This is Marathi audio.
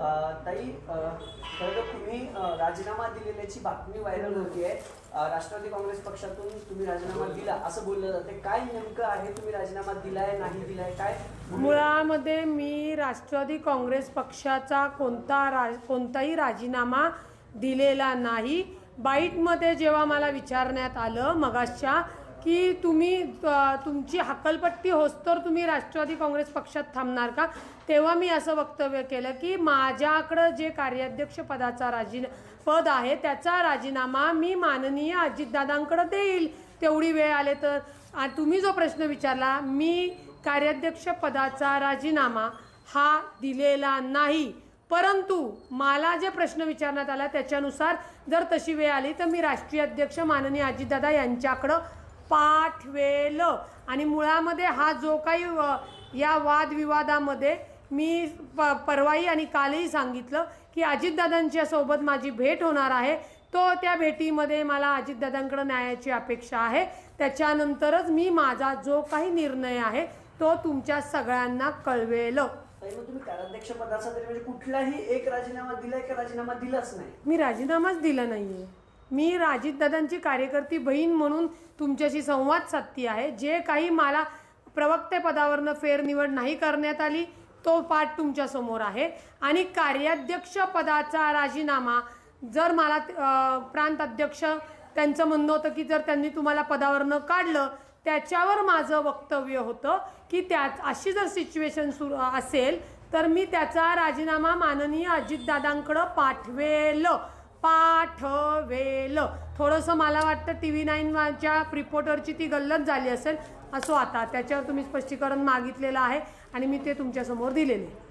ताई खरं तर तुम्ही राजीनामा दिलेल्याची बातमी व्हायरल होतीये. अ, राष्ट्रवादी काँग्रेस पक्षातून तुम्ही राजीनामा दिला असं बोललं जाते काय नेमकं आहे तुम्ही राजीनामा दिलाय नाही दिलाय काय? मुळामध्ये मी राष्ट्रवादी काँग्रेस पक्षाचा कोणता रा कोणताही राजीनामा दिलेला नाही. बाईटमध्ये जेव्हा मला विचारण्यात आलं मगाशच्या की तुम्ही तुमची हक्कलपट्टी होस्तर तुम्ही राष्ट्रवादी काँग्रेस पक्षात थांबणार का? तेव्हा मी असं वक्तव्य केलं की माझ्याकडं जे कार्याध्यक्ष पदाचा राजीना पद आहे त्याचा राजीनामा मी माननीय अजितदादांकडं देईल. तेवढी वेळ आले तर. तुम्ही जो प्रश्न विचारला मी कार्याध्यक्ष पदाचा राजीनामा हा दिलेला नाही. परंतु मला जे प्रश्न विचारण्यात आला त्याच्यानुसार जर तशी वेळ आली तर मी राष्ट्रीय अध्यक्ष माननीय अजितदादा यांच्याकडं पाठवेल. आणि मुळामध्ये हा जो काही या वादविवादामध्ये मी प परवाही आणि कालही सांगितलं की अजितदादांच्या सोबत माझी भेट होणार आहे. तो त्या भेटीमध्ये मला अजितदादांकडे न्यायाची अपेक्षा आहे. त्याच्यानंतरच मी माझा जो काही निर्णय आहे तो तुमच्या सगळ्यांना कळवेल. म्हणजे कुठलाही एक राजीनामा दिलाय का? राजीनामा दिलाच नाही. मी राजीनामाच दिला नाहीये. मी अजितदादांची कार्यकर्ती बहीण म्हणून तुमच्याशी संवाद साधती आहे. जे काही मला प्रवक्तेपदावरनं फेरनिवड नाही करण्यात आली तो पाठ तुमच्यासमोर आहे. आणि कार्याध्यक्ष पदाचा राजीनामा जर मला प्रांत अध्यक्ष त्यांचं म्हणणं होतं की जर त्यांनी तुम्हाला पदावरनं काढलं त्याच्यावर माझं वक्तव्य होतं की त्या अशी जर सिच्युएशन सुरू असेल तर मी त्याचा राजीनामा माननीय अजितदादांकडं पाठवेल. पाठवेल. थोडंसं मला वाटतं टी व्ही नाईनच्या रिपोर्टरची ती गल्लत झाली असेल असो आता. त्याच्यावर तुम्ही स्पष्टीकरण मागितलेलं आहे आणि मी ते तुमच्यासमोर दिलेले